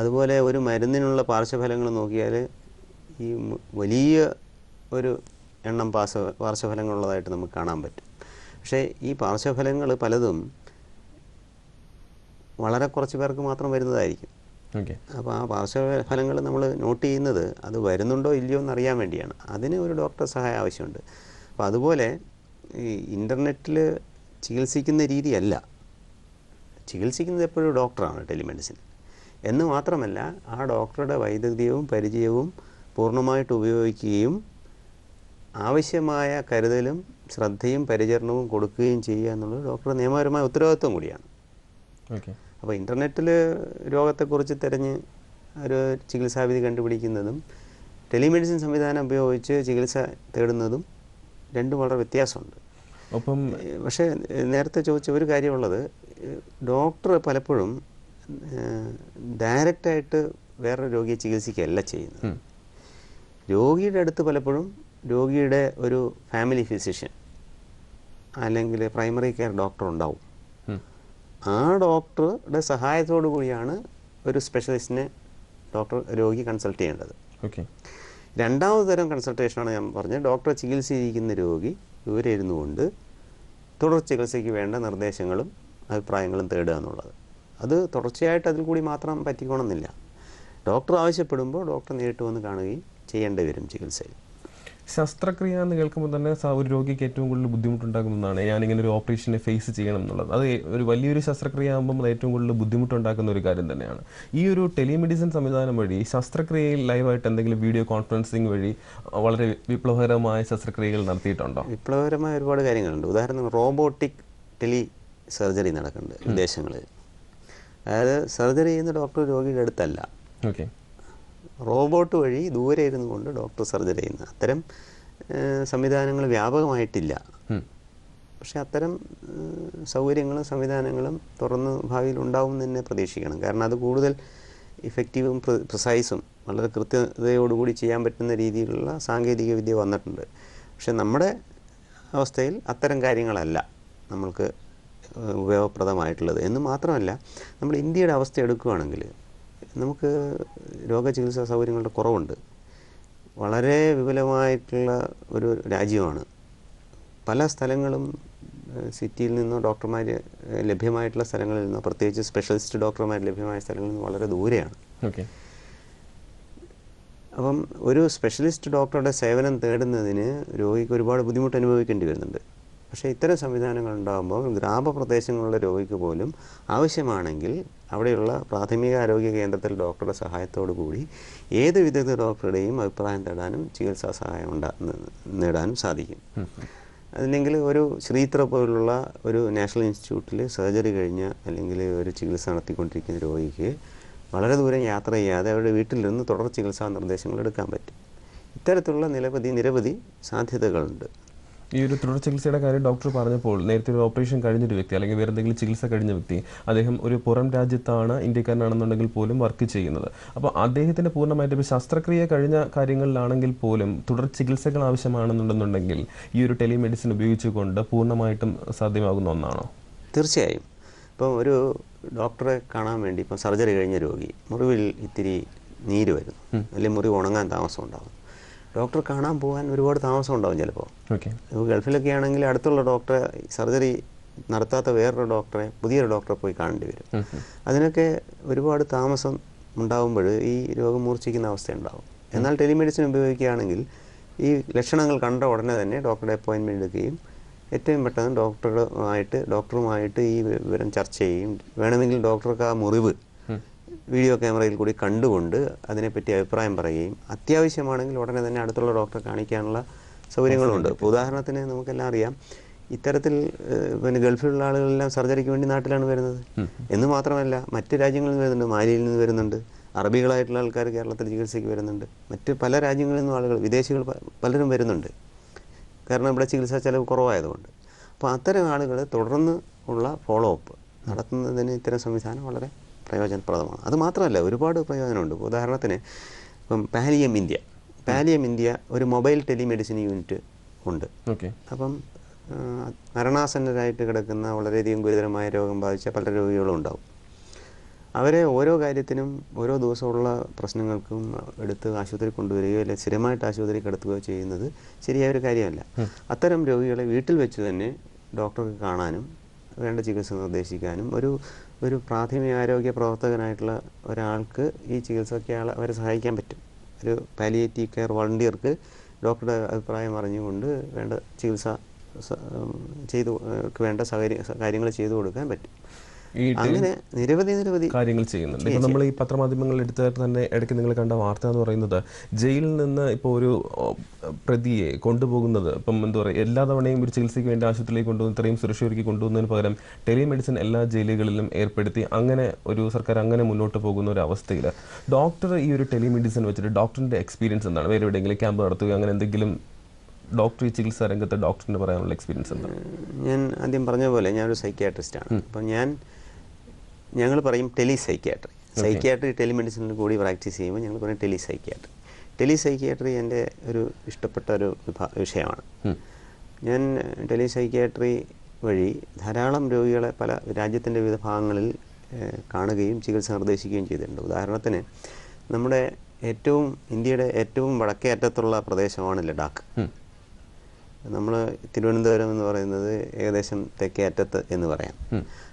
അതുപോലെ ഒരു മരുന്നിനുള്ള പാർശ്വഫലങ്ങൾ നോക്കിയാൽ ഈ വലിയ ഒരു എണ്ണം പാർശ്വ പാർശ്വഫലങ്ങളുള്ളതായിട്ട് നമുക്ക് കാണാൻ പറ്റും. പക്ഷേ ഈ പാർശ്വഫലങ്ങൾ പലതും വളരെ കുറച്ച് പേർക്ക് മാത്രം വരുന്നതായിരിക്കും. ഓക്കെ. അപ്പോൾ ആ പാർശ്വഫലങ്ങൾ നമ്മൾ നോട്ട് ചെയ്യുന്നത് അത് വരുന്നുണ്ടോ ഇല്ലയോ എന്ന് അറിയാൻ വേണ്ടിയാണ്. അതിന് ഒരു ഡോക്ടർ സഹായം ആവശ്യമുണ്ട്. അപ്പോൾ അതുപോലെ ഈ ഇന്റർനെറ്റിൽ ചികിത്സിക്കുന്ന രീതിയല്ല. ചികിത്സിക്കുന്നത് എപ്പോഴും ഡോക്ടറാണ് ടെലിമെഡിസിൻ. എന്ന് മാത്രമല്ല ആ ഡോക്ടറുടെ വൈദഗ്ധ്യവും പരിചയവും പൂർണമായിട്ട് ഉപയോഗിക്കുകയും ആവശ്യമായ കരുതലും ശ്രദ്ധയും പരിചരണവും കൊടുക്കുകയും ചെയ്യുക എന്നുള്ളത് ഡോക്ടറുടെ നിയമപരമായ ഉത്തരവാദിത്വം കൂടിയാണ്. ഓക്കെ. അപ്പോൾ ഇന്റർനെറ്റിൽ രോഗത്തെക്കുറിച്ച് തിരഞ്ഞ് ഒരു ചികിത്സാവിധി കണ്ടുപിടിക്കുന്നതും ടെലിമെഡിസിൻ സംവിധാനം ഉപയോഗിച്ച് ചികിത്സ തേടുന്നതും രണ്ടും വളരെ വ്യത്യാസമുണ്ട്. അപ്പം പക്ഷേ നേരത്തെ ചോദിച്ച ഒരു കാര്യമുള്ളത് ഡോക്ടർ പലപ്പോഴും ഡയറക്റ്റായിട്ട് വേറെ രോഗിയെ ചികിത്സിക്കുകയല്ല ചെയ്യുന്നത്. രോഗിയുടെ അടുത്ത് പലപ്പോഴും രോഗിയുടെ ഒരു ഫാമിലി ഫിസിഷ്യൻ അല്ലെങ്കിൽ പ്രൈമറി കെയർ ഡോക്ടർ ഉണ്ടാവും. ആ ഡോക്ടറുടെ സഹായത്തോടു കൂടിയാണ് ഒരു സ്പെഷ്യലിസ്റ്റിനെ ഡോക്ടർ രോഗി കൺസൾട്ട് ചെയ്യേണ്ടത്. ഓക്കെ. രണ്ടാമത് തരം കൺസൾട്ടേഷനാണ് ഞാൻ പറഞ്ഞത്. ഡോക്ടറെ ചികിത്സിച്ചിരിക്കുന്ന രോഗി ഇവരിരുന്നു കൊണ്ട് തുടർ ചികിത്സയ്ക്ക് വേണ്ട നിർദ്ദേശങ്ങളും അഭിപ്രായങ്ങളും തേടുക എന്നുള്ളത്. അത് തുടർച്ചയായിട്ട് അതിൽ കൂടി മാത്രം പറ്റിക്കണമെന്നില്ല ഡോക്ടർ ആവശ്യപ്പെടുമ്പോൾ ഡോക്ടർ നേരിട്ട് വന്ന് കാണുകയും ചെയ്യേണ്ടി വരും ചികിത്സയിൽ. ശസ്ത്രക്രിയ എന്ന് കേൾക്കുമ്പോൾ തന്നെ ഒരു രോഗിക്ക് ഏറ്റവും കൂടുതൽ ബുദ്ധിമുട്ടുണ്ടാക്കുന്നതാണ് ഞാനിങ്ങനെ ഒരു ഓപ്പറേഷനെ ഫേസ് ചെയ്യണം എന്നുള്ളത്. അത് ഒരു വലിയൊരു ശസ്ത്രക്രിയ ആകുമ്പോൾ അത് ഏറ്റവും കൂടുതൽ ബുദ്ധിമുട്ടുണ്ടാക്കുന്ന ഒരു കാര്യം തന്നെയാണ്. ഈ ഒരു ടെലിമെഡിസിൻ സംവിധാനം വഴി ശസ്ത്രക്രിയയിൽ ലൈവായിട്ട് എന്തെങ്കിലും വീഡിയോ കോൺഫറൻസിങ് വഴി വളരെ വിപ്ലവകരമായ ശസ്ത്രക്രിയകൾ നടത്തിയിട്ടുണ്ടോ? വിപ്ലവകരമായ ഒരുപാട് കാര്യങ്ങളുണ്ട്. ഉദാഹരണം റോബോട്ടിക് ടെലി സർജറി നടക്കുന്നുണ്ട് വിദേശങ്ങളിൽ. അതായത് സർജറി ചെയ്യുന്ന ഡോക്ടർ രോഗിയുടെ അടുത്തല്ല. ഓക്കെ റോബോട്ട് വഴി ദൂരെ ഇരുന്നു കൊണ്ട് ഡോക്ടർ സർജറി ചെയ്യുന്നത് അത്തരം സംവിധാനങ്ങൾ വ്യാപകമായിട്ടില്ല. പക്ഷെ അത്തരം സൗകര്യങ്ങളും സംവിധാനങ്ങളും തുറന്ന് ഭാവിയിൽ ഉണ്ടാവും എന്ന് തന്നെ പ്രതീക്ഷിക്കണം. കാരണം അത് കൂടുതൽ ഇഫക്റ്റീവും പ്രിസൈസും വളരെ കൃത്യതയോടുകൂടി ചെയ്യാൻ പറ്റുന്ന രീതിയിലുള്ള സാങ്കേതിക വിദ്യ വന്നിട്ടുണ്ട്. പക്ഷെ നമ്മുടെ അവസ്ഥയിൽ അത്തരം കാര്യങ്ങളല്ല നമ്മൾക്ക് ഉപയോഗപ്രദമായിട്ടുള്ളത്. എന്ന് മാത്രമല്ല നമ്മൾ ഇന്ത്യയുടെ അവസ്ഥ എടുക്കുകയാണെങ്കിൽ നമുക്ക് രോഗചികിത്സാ സൗകര്യങ്ങളുടെ കുറവുണ്ട്. വളരെ വിപുലമായിട്ടുള്ള ഒരു രാജ്യമാണ്. പല സ്ഥലങ്ങളും സിറ്റിയിൽ നിന്നോ ഡോക്ടർമാർ ലഭ്യമായിട്ടുള്ള സ്ഥലങ്ങളിൽ നിന്നോ പ്രത്യേകിച്ച് സ്പെഷ്യലിസ്റ്റ് ഡോക്ടർമാർ ലഭ്യമായ സ്ഥലങ്ങളിൽ നിന്നും വളരെ ദൂരെയാണ്. ഓക്കെ. അപ്പം ഒരു സ്പെഷ്യലിസ്റ്റ് ഡോക്ടറുടെ സേവനം തേടുന്നതിന് രോഗിക്ക് ഒരുപാട് ബുദ്ധിമുട്ട് അനുഭവിക്കേണ്ടി വരുന്നുണ്ട്. പക്ഷേ ഇത്തരം സംവിധാനങ്ങൾ ഉണ്ടാകുമ്പോൾ ഗ്രാമപ്രദേശങ്ങളിലെ രോഗിക്ക് പോലും ആവശ്യമാണെങ്കിൽ അവിടെയുള്ള പ്രാഥമിക ആരോഗ്യ കേന്ദ്രത്തിൽ ഡോക്ടറുടെ സഹായത്തോടു കൂടി ഏത് വിദഗ്ധ ഡോക്ടറുടെയും അഭിപ്രായം തേടാനും ചികിത്സാ സഹായം ഉണ്ടാ നേടാനും സാധിക്കും. അല്ലെങ്കിൽ ഒരു ശ്രീത്ര പോലുള്ള ഒരു നാഷണൽ ഇൻസ്റ്റിറ്റ്യൂട്ടിൽ സർജറി കഴിഞ്ഞ അല്ലെങ്കിൽ ഒരു ചികിത്സ നടത്തിക്കൊണ്ടിരിക്കുന്ന രോഗിക്ക് വളരെ ദൂരം യാത്ര ചെയ്യാതെ അവരുടെ വീട്ടിലിരുന്ന് തുടർ ചികിത്സാ നിർദ്ദേശങ്ങൾ എടുക്കാൻ പറ്റും. ഇത്തരത്തിലുള്ള നിരവധി നിരവധി സാധ്യതകളുണ്ട്. ഈ ഒരു തുടർ ചികിത്സയുടെ കാര്യം ഡോക്ടർ പറഞ്ഞപ്പോൾ നേരത്തെ ഒരു ഓപ്പറേഷൻ കഴിഞ്ഞൊരു വ്യക്തി അല്ലെങ്കിൽ വേറെ എന്തെങ്കിലും ചികിത്സ കഴിഞ്ഞ വ്യക്തി അദ്ദേഹം ഒരു പുറം രാജ്യത്താണ് ഇന്ത്യക്കാരനാണെന്നുണ്ടെങ്കിൽ പോലും വർക്ക് ചെയ്യുന്നത്. അപ്പോൾ അദ്ദേഹത്തിന്റെ പൂർണമായിട്ട് ഇപ്പോൾ ശസ്ത്രക്രിയ കഴിഞ്ഞ കാര്യങ്ങളിലാണെങ്കിൽ പോലും തുടർ ചികിത്സകൾ ആവശ്യമാണെന്നുണ്ടെന്നുണ്ടെങ്കിൽ ഈ ഒരു ടെലിമെഡിസിൻ ഉപയോഗിച്ചുകൊണ്ട് പൂർണമായിട്ടും സാധ്യമാകുന്ന ഒന്നാണോ? തീർച്ചയായും. ഇപ്പം ഒരു ഡോക്ടറെ കാണാൻ വേണ്ടി ഇപ്പം സർജറി കഴിഞ്ഞ രോഗി മുറിവിൽ ഇത്തിരി നീര് വരുന്നു. അല്ലെങ്കിൽ മുറിവ് ഉണങ്ങാൻ താമസം ഉണ്ടാകും ഡോക്ടറെ കാണാൻ പോകാൻ ഒരുപാട് താമസം ഉണ്ടാവും ചിലപ്പോൾ ഓക്കെ. ഇപ്പോൾ ഗൾഫിലൊക്കെ ആണെങ്കിൽ അടുത്തുള്ള ഡോക്ടറെ സർജറി നടത്താത്ത വേറൊരു ഡോക്ടറെ പുതിയൊരു ഡോക്ടറെ പോയി കാണേണ്ടി വരും. അതിനൊക്കെ ഒരുപാട് താമസം ഉണ്ടാകുമ്പോൾ ഈ രോഗം മൂർച്ഛിക്കുന്ന അവസ്ഥ ഉണ്ടാവും എന്നാൽ ടെലിമെഡിസിൻ ഉപയോഗിക്കുകയാണെങ്കിൽ ഈ ലക്ഷണങ്ങൾ കണ്ട ഉടനെ തന്നെ ഡോക്ടറുടെ അപ്പോയിൻമെന്റ് എടുക്കുകയും ഏറ്റവും പെട്ടെന്ന് ഡോക്ടറുമായിട്ട് ഡോക്ടറുമായിട്ട് ഈ വിവരം ചർച്ച ചെയ്യും വേണമെങ്കിൽ ഡോക്ടർക്ക് ആ മുറിവ് വീഡിയോ ക്യാമറയിൽ കൂടി കണ്ടുകൊണ്ട് അതിനെപ്പറ്റി അഭിപ്രായം പറയുകയും അത്യാവശ്യമാണെങ്കിൽ ഉടനെ തന്നെ അടുത്തുള്ള ഡോക്ടറെ കാണിക്കാനുള്ള സൗകര്യങ്ങളുണ്ട്. ഇപ്പോൾ ഉദാഹരണത്തിന് നമുക്കെല്ലാം അറിയാം ഇത്തരത്തിൽ പിന്നെ ഗൾഫിലുള്ള ആളുകളെല്ലാം സർജറിക്ക് വേണ്ടി നാട്ടിലാണ് വരുന്നത്. എന്ന് മാത്രമല്ല മറ്റ് രാജ്യങ്ങളിൽ നിന്ന് വരുന്നുണ്ട്. മാലിയിൽ നിന്ന് വരുന്നുണ്ട്. അറബികളായിട്ടുള്ള ആൾക്കാർ കേരളത്തിൽ ചികിത്സയ്ക്ക് വരുന്നുണ്ട്. മറ്റ് പല രാജ്യങ്ങളിൽ നിന്നും ആളുകൾ വിദേശികൾ പലരും വരുന്നുണ്ട്. കാരണം ഇവിടെ ചികിത്സാ ചെലവ് കുറവായതുകൊണ്ട്. അപ്പോൾ അത്തരം ആളുകൾ തുടർന്ന് ഉള്ള ഫോളോ അപ്പ് നടത്തുന്നതിന് ഇത്തരം സംവിധാനം വളരെ പ്രയോജനപ്രദമാണ് അത് മാത്രമല്ല ഒരുപാട് പ്രയോജനമുണ്ട്. ഉദാഹരണത്തിന് ഇപ്പം പാലിയം ഇന്ത്യ. പാലിയം ഇന്ത്യ ഒരു മൊബൈൽ ടെലിമെഡിസിൻ യൂണിറ്റ് ഉണ്ട്. ഓക്കെ. അപ്പം മരണാസന്നരായിട്ട് കിടക്കുന്ന വളരെയധികം ഗുരുതരമായ രോഗം ബാധിച്ച പല രോഗികളും ഉണ്ടാവും. അവരെ ഓരോ കാര്യത്തിനും ഓരോ ദിവസമുള്ള പ്രശ്നങ്ങൾക്കും എടുത്ത് ആശുപത്രി കൊണ്ടുവരികയോ അല്ലെങ്കിൽ സ്ഥിരമായിട്ട് ആശുപത്രി കിടത്തുകയോ ചെയ്യുന്നത് ശരിയായ ഒരു കാര്യമല്ല. അത്തരം രോഗികളെ വീട്ടിൽ വെച്ച് തന്നെ ഡോക്ടർക്ക് കാണാനും വേണ്ട ചികിത്സ നിർദ്ദേശിക്കാനും ഒരു ഒരു പ്രാഥമിക ആരോഗ്യ പ്രവർത്തകനായിട്ടുള്ള ഒരാൾക്ക് ഈ ചികിത്സയ്ക്ക് ആളെ അവരെ സഹായിക്കാൻ പറ്റും. ഒരു പാലിയേറ്റീവ് കെയർ വളണ്ടിയർക്ക് ഡോക്ടറുടെ അഭിപ്രായം അറിഞ്ഞുകൊണ്ട് വേണ്ട ചികിത്സ ചെയ്തു വേണ്ട കാര്യങ്ങൾ ചെയ്തു കൊടുക്കാൻ പറ്റും. അങ്ങനെ നിരവധി നിരവധി കാര്യങ്ങൾ ചെയ്യുന്നുണ്ട്. ഇപ്പോൾ നമ്മൾ ഈ പത്രമാധ്യമങ്ങൾ എടുത്തായിട്ട് തന്നെ ഇടയ്ക്ക് നിങ്ങൾ കണ്ട വാർത്ത എന്ന് പറയുന്നത് ജയിലിൽ നിന്ന് ഇപ്പോൾ ഒരു പ്രതിയെ കൊണ്ടുപോകുന്നത് ഇപ്പം എന്താ പറയുക എല്ലാ തവണയും ഒരു ചികിത്സയ്ക്ക് വേണ്ടി ആശുപത്രിയിലേക്ക് കൊണ്ടുവന്ന് ഇത്രയും സുരക്ഷ ഒരുക്കി കൊണ്ടുപോകുന്നതിന് പകരം ടെലിമെഡിസിൻ എല്ലാ ജയിലുകളിലും ഏർപ്പെടുത്തി അങ്ങനെ ഒരു സർക്കാർ അങ്ങനെ മുന്നോട്ട് പോകുന്ന ഒരു അവസ്ഥയിൽ ഡോക്ടർ ഈ ഒരു ടെലിമെഡിസിൻ വെച്ചിട്ട് ഡോക്ടറിന്റെ എക്സ്പീരിയൻസ് എന്താണ്? വേറെ എവിടെയെങ്കിലും ക്യാമ്പ് നടത്തുകയോ അങ്ങനെ എന്തെങ്കിലും ഡോക്ടർ ഈ ചികിത്സാ രംഗത്ത് ഡോക്ടറിന് പറയാനുള്ള എക്സ്പീരിയൻസ് എന്താണ്? ഞാൻ ആദ്യം പറഞ്ഞ പോലെ ഞാനൊരു സൈക്യാട്രിസ്റ്റാണ്. അപ്പം ഞാൻ ഞങ്ങൾ പറയും ടെലി സൈക്യാട്രി സൈക്യാട്രി ടെലിമെഡിസിനിൽ കൂടി പ്രാക്ടീസ് ചെയ്യുമ്പോൾ ഞങ്ങൾ പറയും ടെലി സൈക്യാട്രി ടെലി സൈക്യാട്രി എന്റെ ഒരു ഇഷ്ടപ്പെട്ട ഒരു വിഷയമാണ്. ഞാൻ ടെലി സൈക്യാട്രി വഴി ധാരാളം രോഗികളെ പല രാജ്യത്തിന്റെ വിവിധ ഭാഗങ്ങളിൽ കാണുകയും ചികിത്സ നിർദ്ദേശിക്കുകയും ചെയ്തിട്ടുണ്ട്. ഉദാഹരണത്തിന് നമ്മുടെ ഏറ്റവും ഇന്ത്യയുടെ ഏറ്റവും വടക്കേ അറ്റത്തുള്ള പ്രദേശമാണ് ലഡാക്ക്. നമ്മൾ തിരുവനന്തപുരം എന്ന് പറയുന്നത് ഏകദേശം തെക്കേ അറ്റത്ത് എന്ന് പറയാം.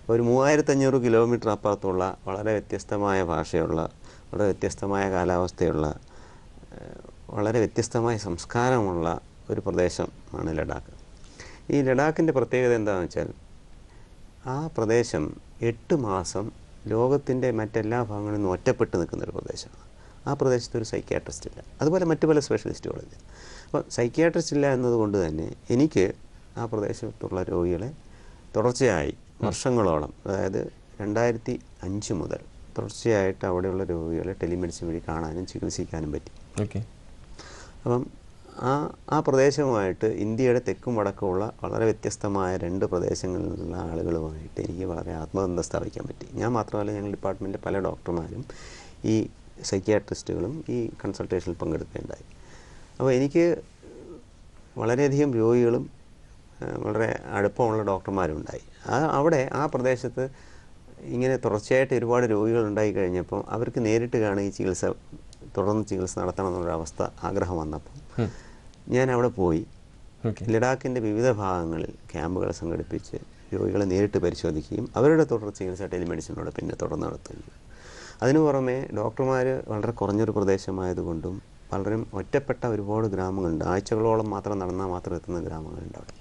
ഒരു മൂവായിരത്തഞ്ഞൂറ് കിലോമീറ്റർ അപ്പുറത്തുള്ള വളരെ വ്യത്യസ്തമായ ഭാഷയുള്ള വളരെ വ്യത്യസ്തമായ കാലാവസ്ഥയുള്ള വളരെ വ്യത്യസ്തമായ സംസ്കാരമുള്ള ഒരു പ്രദേശമാണ് ലഡാക്ക്. ഈ ലഡാക്കിന്റെ പ്രത്യേകത എന്താണെന്ന് വെച്ചാൽ ആ പ്രദേശം എട്ട് മാസം ലോകത്തിന്റെ മറ്റെല്ലാ ഭാഗങ്ങളിൽ നിന്നും ഒറ്റപ്പെട്ട് നിൽക്കുന്ന ഒരു പ്രദേശമാണ്. ആ പ്രദേശത്ത് ഒരു സൈക്യാട്രിസ്റ്റ് ഇല്ല. അതുപോലെ മറ്റു പല സ്പെഷ്യലിസ്റ്റുകളില്ല അപ്പോൾ സൈക്യാട്രിസ്റ്റ് ഇല്ല എന്നതുകൊണ്ട് തന്നെ എനിക്ക് ആ പ്രദേശത്തുള്ള രോഗികളെ തുടർച്ചയായി വർഷങ്ങളോളം അതായത് രണ്ടായിരത്തി അഞ്ച് മുതൽ തുടർച്ചയായിട്ട് അവിടെയുള്ള രോഗികളെ ടെലിമെഡിസിൻ വഴി കാണാനും ചികിത്സിക്കാനും പറ്റി. ഓക്കെ. അപ്പം ആ ആ പ്രദേശവുമായിട്ട് ഇന്ത്യയുടെ തെക്കും വടക്കുമുള്ള വളരെ വ്യത്യസ്തമായ രണ്ട് പ്രദേശങ്ങളിൽ നിന്നുള്ള ആളുകളുമായിട്ട് എനിക്ക് വളരെ ആത്മബന്ധം സ്ഥാപിക്കാൻ പറ്റി. ഞാൻ മാത്രമല്ല ഞങ്ങൾ ഡിപ്പാർട്ട്മെന്റിലെ പല ഡോക്ടർമാരും ഈ സൈക്യാട്രിസ്റ്റുകളും ഈ കൺസൾട്ടേഷനിൽ പങ്കെടുക്കുകയുണ്ടായി അപ്പോൾ എനിക്ക് വളരെയധികം രോഗികളും വളരെ അടുപ്പമുള്ള ഡോക്ടർമാരും ഉണ്ടായി ആ അവിടെ ആ പ്രദേശത്ത് ഇങ്ങനെ തുടർച്ചയായിട്ട് ഒരുപാട് രോഗികൾ ഉണ്ടായി കഴിഞ്ഞപ്പോൾ അവർക്ക് നേരിട്ട് കാണുക ഈ ചികിത്സ തുടർന്ന് ചികിത്സ നടത്തണം എന്നുള്ളൊരു അവസ്ഥ ആഗ്രഹം വന്നപ്പോൾ ഞാൻ അവിടെ പോയി. ലഡാക്കിന്റെ വിവിധ ഭാഗങ്ങളിൽ ക്യാമ്പുകൾ സംഘടിപ്പിച്ച് രോഗികളെ നേരിട്ട് പരിശോധിക്കുകയും അവരുടെ തുടർ ചികിത്സ ടെലിമെഡിസിനോട് പിന്നെ തുടർന്ന് നടത്തുകയും. അതിനു പുറമെ ഡോക്ടർമാർ വളരെ കുറഞ്ഞൊരു പ്രദേശമായതുകൊണ്ടും പലരും ഒറ്റപ്പെട്ട ഒരുപാട് ഗ്രാമങ്ങളുണ്ട്. ആഴ്ചകളോളം മാത്രം നടന്നാൽ മാത്രം എത്തുന്ന ഗ്രാമങ്ങളുണ്ട് അവിടെ.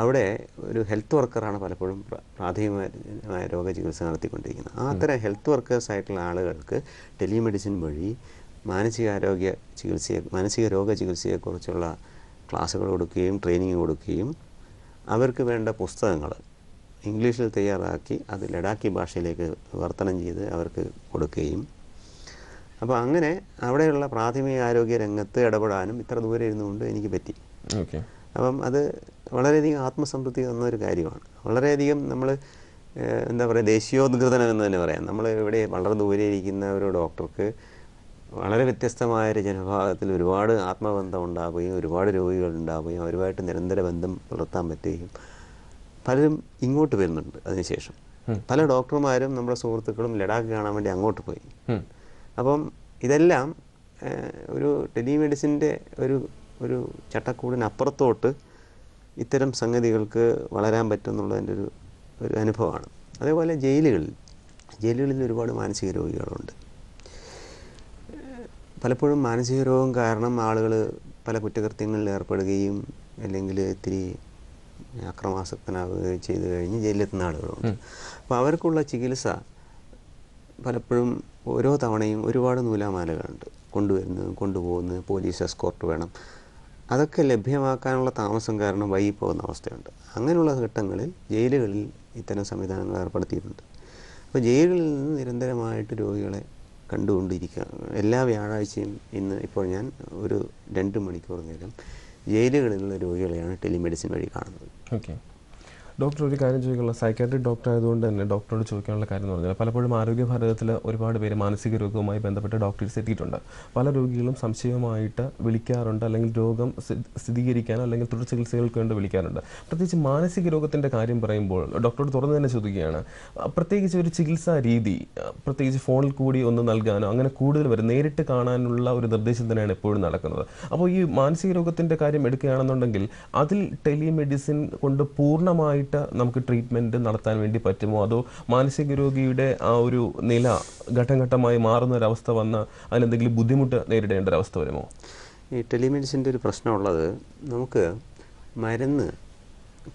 അവിടെ ഒരു ഹെൽത്ത് വർക്കറാണ് പലപ്പോഴും പ്രാഥമികമായ രോഗചികിത്സ നടത്തിക്കൊണ്ടിരിക്കുന്നത്. ആ അത്തരം ഹെൽത്ത് വർക്കേഴ്സ് ആയിട്ടുള്ള ആളുകൾക്ക് ടെലിമെഡിസിൻ വഴി മാനസികാരോഗ്യ ചികിത്സയെ മാനസിക രോഗ ചികിത്സയെക്കുറിച്ചുള്ള ക്ലാസ്സുകൾ കൊടുക്കുകയും ട്രെയിനിങ് കൊടുക്കുകയും അവർക്ക് വേണ്ട പുസ്തകങ്ങൾ ഇംഗ്ലീഷിൽ തയ്യാറാക്കി അത് ലഡാക്കി ഭാഷയിലേക്ക് വിവർത്തനം ചെയ്ത് അവർക്ക് കൊടുക്കുകയും. അപ്പോൾ അങ്ങനെ അവിടെയുള്ള പ്രാഥമിക ആരോഗ്യ രംഗത്ത് ഇടപെടാനും ഇത്ര ദൂരെ ഇരുന്നുകൊണ്ട് എനിക്ക് പറ്റി. അപ്പം അത് വളരെയധികം ആത്മസംതൃപ്തി തന്ന ഒരു കാര്യമാണ്. വളരെയധികം നമ്മൾ എന്താ പറയുക ദേശീയോദ്ഗ്രഥനം എന്ന് തന്നെ പറയാം. നമ്മൾ ഇവിടെ വളരെ ദൂരെ ഇരിക്കുന്ന ഒരു ഡോക്ടർക്ക് വളരെ വ്യത്യസ്തമായ ഒരു ജനഭാഗത്തിൽ ഒരുപാട് ആത്മബന്ധം ഉണ്ടാവുകയും ഒരുപാട് രോഗികൾ ഉണ്ടാവുകയും അവരുമായിട്ട് നിരന്തര ബന്ധം പുലർത്താൻ പറ്റുകയും പലരും ഇങ്ങോട്ട് വരുന്നുണ്ട് അതിനുശേഷം. പല ഡോക്ടർമാരും നമ്മുടെ സുഹൃത്തുക്കളും ലഡാക്ക് കാണാൻ വേണ്ടി അങ്ങോട്ട് പോയി. അപ്പം ഇതെല്ലാം ഒരു ടെലിമെഡിസിന്റെ ഒരു ഒരു ചട്ടക്കൂടിനപ്പുറത്തോട്ട് ഇത്തരം സംഗതികൾക്ക് വളരാൻ പറ്റും എന്നുള്ളതിന്റെ ഒരു ഒരു അനുഭവമാണ്. അതേപോലെ ജയിലുകളിൽ ജയിലുകളിൽ ഒരുപാട് മാനസിക രോഗികളുണ്ട്. പലപ്പോഴും മാനസിക രോഗം കാരണം ആളുകൾ പല കുറ്റകൃത്യങ്ങളിൽ ഏർപ്പെടുകയും അല്ലെങ്കിൽ ഇത്തിരി അക്രമാസക്തനാവുകയും ചെയ്തു കഴിഞ്ഞ് ജയിലിലെത്തുന്ന ആളുകളുണ്ട്. അപ്പോൾ അവർക്കുള്ള ചികിത്സ പലപ്പോഴും ഓരോ തവണയും ഒരുപാട് നൂലാമാലകളുണ്ട്. കൊണ്ടുവരുന്നത് കൊണ്ടുപോകുന്നത് പോലീസ് എസ്കോർട്ട് വേണം. അതൊക്കെ ലഭ്യമാക്കാനുള്ള താമസം കാരണം വൈകി പോകുന്ന അവസ്ഥയുണ്ട്. അങ്ങനെയുള്ള ഘട്ടങ്ങളിൽ ജയിലുകളിൽ ഇത്തരം സംവിധാനങ്ങൾ ഏർപ്പെടുത്തിയിട്ടുണ്ട്. അപ്പോൾ ജയിലുകളിൽ നിന്ന് നിരന്തരമായിട്ട് രോഗികളെ കണ്ടുകൊണ്ടിരിക്കുക എല്ലാ വ്യാഴാഴ്ചയും ഇന്ന് ഇപ്പോൾ ഞാൻ ഒരു രണ്ട് മണിക്കൂർ നേരം ജയിലുകളിലുള്ള രോഗികളെയാണ് ടെലിമെഡിസിൻ വഴി കാണുന്നത്. ഓക്കെ. ഡോക്ടർ ഒരു കാര്യം ചോദിക്കാനുള്ള സൈക്കാട്രിക് ഡോക്ടർ ആയതുകൊണ്ട് തന്നെ ഡോക്ടറോട് ചോദിക്കാനുള്ള കാര്യം എന്ന് പറഞ്ഞാൽ പലപ്പോഴും ആരോഗ്യ ഭാരതത്തിൽ ഒരുപാട് പേര് മാനസിക രോഗവുമായി ബന്ധപ്പെട്ട് ഡോക്ടേഴ്സ് എത്തിയിട്ടുണ്ട്. പല രോഗികളും സംശയമായിട്ട് വിളിക്കാറുണ്ട്. അല്ലെങ്കിൽ രോഗം സ്ഥിരീകരിക്കാനോ അല്ലെങ്കിൽ തുടർ ചികിത്സകൾക്ക് വേണ്ടി വിളിക്കാറുണ്ട്. പ്രത്യേകിച്ച് മാനസിക രോഗത്തിന്റെ കാര്യം പറയുമ്പോൾ ഡോക്ടറോട് തുറന്നു തന്നെ ചോദിക്കുകയാണ്. പ്രത്യേകിച്ച് ഒരു ചികിത്സാ രീതി പ്രത്യേകിച്ച് ഫോണിൽ കൂടി ഒന്ന് നൽകാനോ അങ്ങനെ കൂടുതൽ വരെ. നേരിട്ട് കാണാനുള്ള ഒരു നിർദ്ദേശം തന്നെയാണ് എപ്പോഴും നടക്കുന്നത്. അപ്പോൾ ഈ മാനസിക രോഗത്തിന്റെ കാര്യം എടുക്കുകയാണെന്നുണ്ടെങ്കിൽ അതിൽ ടെലിമെഡിസിൻ കൊണ്ട് പൂർണമായിട്ട് നമുക്ക് ട്രീറ്റ്മെന്റ് നടത്താൻ വേണ്ടി പറ്റുമോ? അതോ മാനസിക രോഗിയുടെ ആ ഒരു നില ഘട്ടം ഘട്ടമായി മാറുന്ന ഒരവസ്ഥ വന്ന് അതിനെന്തെങ്കിലും ബുദ്ധിമുട്ട് നേരിടേണ്ട അവസ്ഥ വരുമോ? ഈ ടെലിമെഡിസിന്റെ ഒരു പ്രശ്നമുള്ളത് നമുക്ക് മരുന്ന്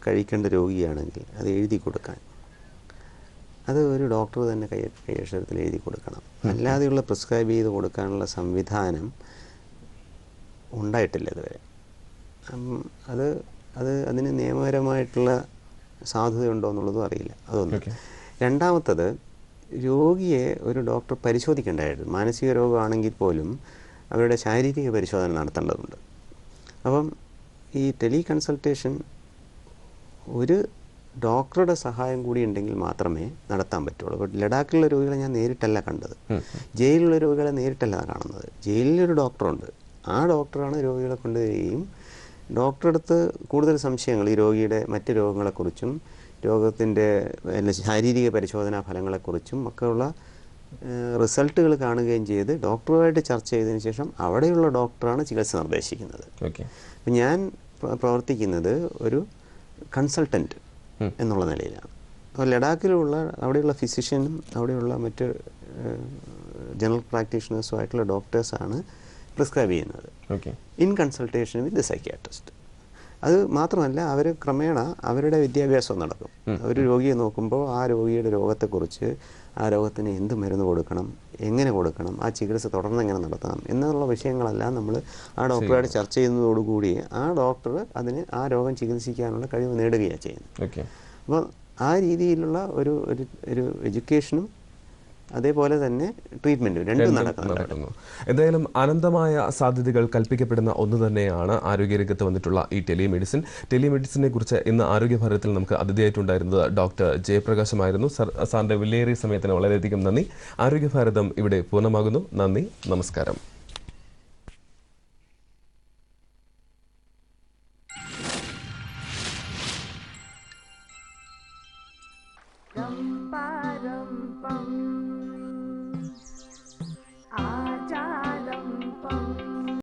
കഴിക്കേണ്ട രോഗിയാണെങ്കിൽ അത് എഴുതി കൊടുക്കാൻ. അത് ഒരു ഡോക്ടർ തന്നെ കൈ കൈയക്ഷരത്തിൽ എഴുതി കൊടുക്കണം. അല്ലാതെയുള്ള പ്രിസ്ക്രൈബ് ചെയ്ത് കൊടുക്കാനുള്ള സംവിധാനം ഉണ്ടായിട്ടില്ല ഇതുവരെ. അത് അത് അതിന് നിയമപരമായിട്ടുള്ള സാധ്യതയുണ്ടോ എന്നുള്ളതും അറിയില്ല. അതൊന്ന്. രണ്ടാമത്തത് രോഗിയെ ഒരു ഡോക്ടർ പരിശോധിക്കേണ്ടതായിരുന്നു മാനസിക രോഗമാണെങ്കിൽ പോലും അവരുടെ ശാരീരിക പരിശോധന നടത്തേണ്ടതുണ്ട്. അപ്പം ഈ ടെലി കൺസൾട്ടേഷൻ ഒരു ഡോക്ടറുടെ സഹായം കൂടി ഉണ്ടെങ്കിൽ മാത്രമേ നടത്താൻ പറ്റുള്ളൂ. അപ്പോൾ ലഡാക്കിലുള്ള രോഗികളെ ഞാൻ നേരിട്ടല്ല കണ്ടത്. ജയിലിലുള്ള രോഗികളെ നേരിട്ടല്ല കാണുന്നത്. ജയിലിലൊരു ഡോക്ടറുണ്ട്. ആ ഡോക്ടറാണ് രോഗികളെ കൊണ്ടുവരികയും ഡോക്ടറെ അടുത്ത് കൂടുതൽ സംശയങ്ങൾ ഈ രോഗിയുടെ മറ്റ് രോഗങ്ങളെക്കുറിച്ചും രോഗത്തിന്റെ പിന്നെ ശാരീരിക പരിശോധനാ ഫലങ്ങളെക്കുറിച്ചും ഒക്കെയുള്ള റിസൾട്ടുകൾ കാണുകയും ചെയ്ത് ഡോക്ടറുമായിട്ട് ചർച്ച ചെയ്തതിന് ശേഷം അവിടെയുള്ള ഡോക്ടറാണ് ചികിത്സ നിർദ്ദേശിക്കുന്നത്. ഓക്കെ. അപ്പം ഞാൻ പ്രവർത്തിക്കുന്നത് ഒരു കൺസൾട്ടന്റ് എന്നുള്ള നിലയിലാണ്. അപ്പോൾ ലഡാക്കിലുള്ള അവിടെയുള്ള ഫിസിഷ്യനും അവിടെയുള്ള മറ്റ് ജനറൽ പ്രാക്ടീഷണേഴ്സും ആയിട്ടുള്ള ഡോക്ടേഴ്സാണ് പ്രിസ്ക്രൈബ് ചെയ്യുന്നത്. ഇൻ കൺസൾട്ടേഷൻ വിത്ത് സൈക്യാട്രിസ്റ്റ് അത് മാത്രമല്ല അവർ ക്രമേണ അവരുടെ വിദ്യാഭ്യാസം നടക്കും ഒരു രോഗിയെ നോക്കുമ്പോൾ ആ രോഗിയുടെ രോഗത്തെക്കുറിച്ച് ആ രോഗത്തിന് എന്ത് മരുന്ന് കൊടുക്കണം എങ്ങനെ കൊടുക്കണം ആ ചികിത്സ തുടർന്ന് എങ്ങനെ നടത്തണം എന്നുള്ള വിഷയങ്ങളെല്ലാം നമ്മൾ ആ ഡോക്ടറുമായിട്ട് ചർച്ച ചെയ്യുന്നതോടുകൂടി ആ ഡോക്ടർ അതിന് ആ രോഗം ചികിത്സിക്കാനുള്ള കഴിവ് നേടുകയാണ് ചെയ്യുന്നത്. ഓക്കെ അപ്പോൾ ആ രീതിയിലുള്ള ഒരു ഒരു എഡ്യൂക്കേഷനും അതേപോലെ തന്നെ ട്രീറ്റ്മെന്റും രണ്ടും നടക്കുന്നു. എന്തായാലും അനന്തമായ സാധ്യതകൾ കൽപ്പിക്കപ്പെടുന്ന ഒന്ന് തന്നെയാണ് ആരോഗ്യരംഗത്ത് വന്നിട്ടുള്ള ഈ ടെലിമെഡിസിൻ. ടെലിമെഡിസിനെ കുറിച്ച് ഇന്ന് ആരോഗ്യ ഭാരതത്തിൽ നമുക്ക് അതിഥിയായിട്ടുണ്ടായിരുന്നത് ഡോക്ടർ ജയപ്രകാശമായിരുന്നു. സർ സാറിന്റെ വിലയേറിയ സമയത്തിന് വളരെയധികം നന്ദി. ആരോഗ്യ ഭാരതം ഇവിടെ പൂർണമാകുന്നു. നന്ദി. നമസ്കാരം.